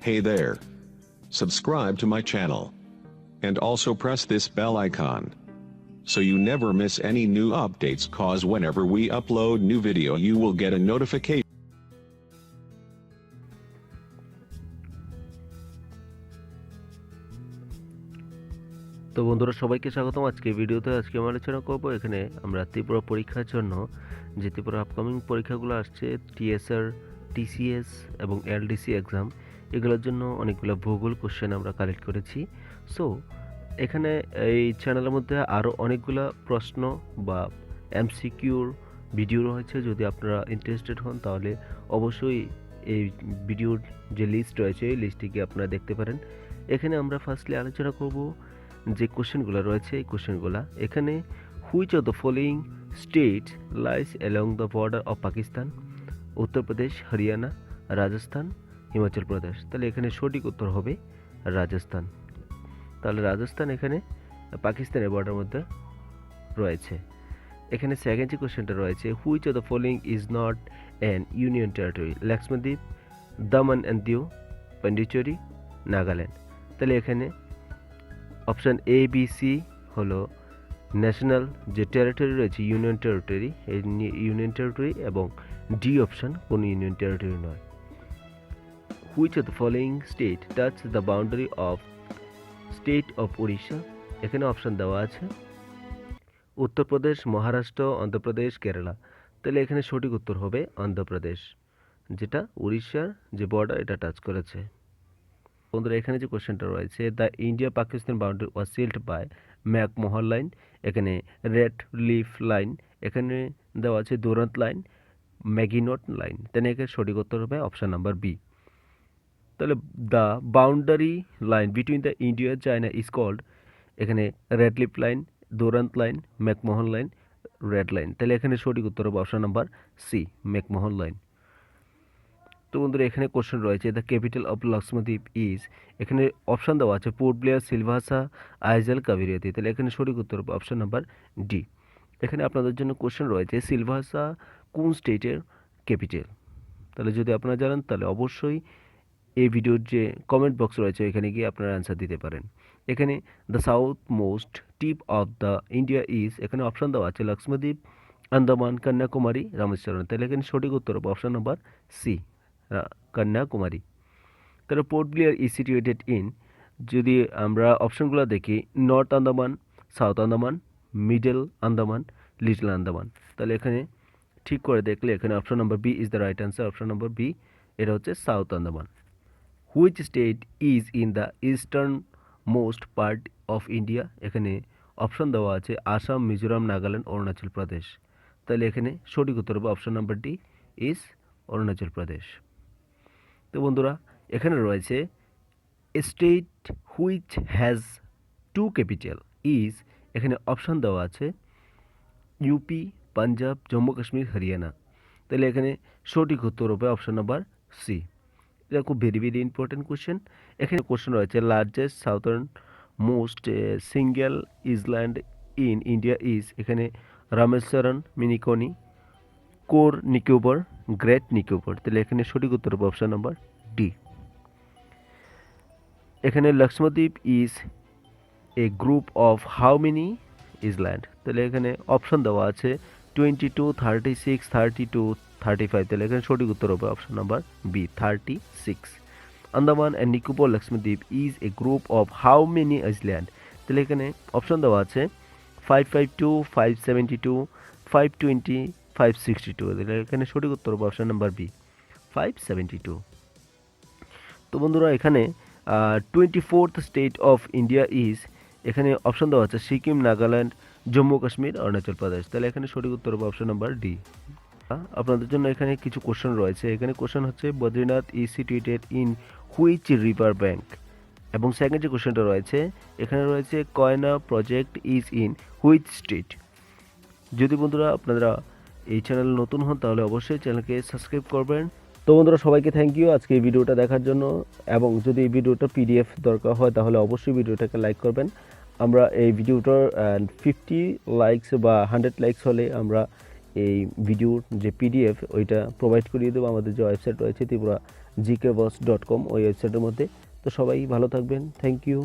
Hey there. Subscribe to my channel. And also press this bell icon. So you never miss any new updates cause whenever we upload new video you will get a notification. তো বন্ধুরা সবাইকে স্বাগতম আজকে ভিডিওতে আজকে আমরা আলোচনা করব এখানে আমরা ত্রিপুরা পরীক্ষার জন্য যে ত্রিপুরা আপকামিং পরীক্ষাগুলো আসছে টিএসআর টিসিএস এবং এলডিসি এক্সাম এগুলোর জন্য অনেকগুলো ভূগোল কোশ্চেন আমরা কালেক্ট করেছি। সো এখানে এই চ্যানেলের মধ্যে আরও অনেকগুলো প্রশ্ন বা এমসিকিউর ভিডিও রয়েছে। যদি আপনারা ইন্টারেস্টেড হন, তাহলে অবশ্যই এই ভিডিওর যে লিস্ট রয়েছে, এই লিস্টটিকে আপনারা দেখতে পারেন। এখানে আমরা ফার্স্টলি আলোচনা করব যে কোশ্চেনগুলো রয়েছে, এই কোশ্চেনগুলো এখানে which of the following state lies along the border of Pakistan Uttar Pradesh Haryana, Rajasthan Himachal Pradesh. তাহলে এখানে সঠিক উত্তর হবে রাজস্থান। তাহলে রাজস্থান এখানে পাকিস্তানের বর্ডার মধ্যে রয়েছে। এখানে সেকেন্ড যে কোশ্চেনটা রয়েছে which of the following is not an union territory Lakshadweep Daman and Diu, Pondicherry, Nagaland. তাহলে এখানে অপশান এ বি সি হলো ন্যাশনাল যে টেরিটরি রয়েছে ইউনিয়ন টেরিটরি এই ইউনিয়ন টেরিটরি এবং ডি অপশান কোনো ইউনিয়ন টেরিটরি নয়। Which of the following state touch the boundary of state of Orissa এখানে অপশান দেওয়া আছে। উত্তরপ্রদেশ মহারাষ্ট্র, অন্ধ্রপ্রদেশ, কেরালা। তাহলে এখানে সঠিক উত্তর হবে অন্ধ্রপ্রদেশ, যেটা উড়িষ্যার যে বর্ডার এটা টাচ করেছে। বন্ধুরা, এখানে যে কোশ্চেনটা রয়েছে the India Pakistan boundary was sealed by McMahon line এখানে রেড লিফ লাইন এখানে দেওয়া আছে দুরন্ত লাইন ম্যাগিনোট লাইন তাহলে এখানে সঠিক উত্তর হবে অপশান নাম্বার বি তাহলে the boundary line between the India China is called এখানে Radcliffe line Durand line McMahon line red line তাহলে এখানে সঠিক উত্তর হবে option number C McMahon line তো বন্ধুরা, এখানে কোশ্চেন রয়েছে the capital of Lakshadweep is এখানে অপশান দেওয়া আছে পোর্ট ব্লেয়ার সিলভাসা আইজেল কাবিরিয়াতি তাহলে এখানে সঠিক উত্তর হবে অপশান নাম্বার ডি এখানে আপনাদের জন্য কোশ্চেন রয়েছে সিলভাসা কোন স্টেটের ক্যাপিটাল তাহলে যদি আপনারা জানেন, তাহলে অবশ্যই এই ভিডিওর যে কমেন্ট বক্স রয়েছে এখানে গিয়ে আপনারা অ্যান্সার দিতে পারেন। এখানে the south most tip of the India is এখানে অপশান দেওয়া আছে লক্ষ্মদ্বীপ আন্দামান কন্যাকুমারী রামেশ্বরম তাহলে এখানে সঠিক উত্তর হবে অপশান নাম্বার সি কন্যাকুমারী তাহলে Port Blair is situated in যদি আমরা অপশনগুলো দেখি north Andaman south Andaman middle Andaman little Andaman তাহলে এখানে ঠিক করে দেখলে এখানে option number B is the right answer option number B এটা হচ্ছে south Andaman which state is in the eastern most part of India এখানে অপশন দেওয়া আছে আসাম মিজোরাম নাগাল্যান্ড অরুণাচল প্রদেশ তাহলে এখানে সঠিক উত্তর হবে option number D is Arunachal Pradesh তো বন্ধুরা, এখানে রয়েছে state which has two capital is এখানে অপশান দেওয়া আছে ইউপি পাঞ্জাব জম্মু কাশ্মীর হরিয়ানা তাহলে এখানে সঠিক উত্তর হবে অপশান নাম্বার সি এটা খুব ভেরি ভেরি ইম্পর্টেন্ট কোশ্চেন এখানে কোশ্চেন রয়েছে largest southern most single island in India is এখানে রামেশ্বরন মিনিকনি কোর নিকোবর গ্রেট নিকোবর তাহলে এখানে সঠিক উত্তর হবে অপশান নাম্বার ডি এখানে Lakshadweep is a group of how many island তাহলে এখানে অপশন দেওয়া আছে twenty two thirty six thirty two thirty five তাহলে এখানে সঠিক উত্তর হবে option number B thirty six Andaman and Nicobar Lakshadweep is a group of how many island তাহলে এখানে অপশন দেওয়া আছে five five two five seventy two five twenty five sixty two তাহলে এখানে সঠিক উত্তর হবে option number B five seventy two তো বন্ধুরা, এখানে twenty fourth state of India is এখানে অপশন দেওয়া আছে, সিকিম, নাগাল্যান্ড, জম্মু, কাশ্মীর, অরুণাচল প্রদেশ। তাহলে এখানে সঠিক উত্তর হবে অপশন নাম্বার ডি আপনাদের জন্য এখানে কিছু কোশ্চেন রয়েছে। এখানে কোশ্চেন হচ্ছে, Badrinath is situated in which river bank এবং সেকেন্ড যে কোশ্চেনটা রয়েছে, এখানে রয়েছে, Koyna project is in which street যদি বন্ধুরা আপনারা এই চ্যানেল নতুন হন, তাহলে অবশ্যই চ্যানেলকে সাবস্ক্রাইব করবেন। তো বন্ধুরা, সবাইকে থ্যাংক ইউ আজকে এই ভিডিওটা দেখার জন্য। এবং যদি এই ভিডিওটা পিডিএফ দরকার হয়, তাহলে অবশ্যই ভিডিওটাকে লাইক করবেন। আমরা এই ভিডিওটার ফিফটি লাইকস বা হান্ড্রেড লাইকস হলে আমরা এই ভিডিওর যে পিডিএফ ওইটা প্রোভাইড করিয়ে দেবো। আমাদের যে ওয়েবসাইট রয়েছে Tripura GK boss dot com ওই ওয়েবসাইটের মধ্যে। তো সবাই ভালো থাকবেন। Thank you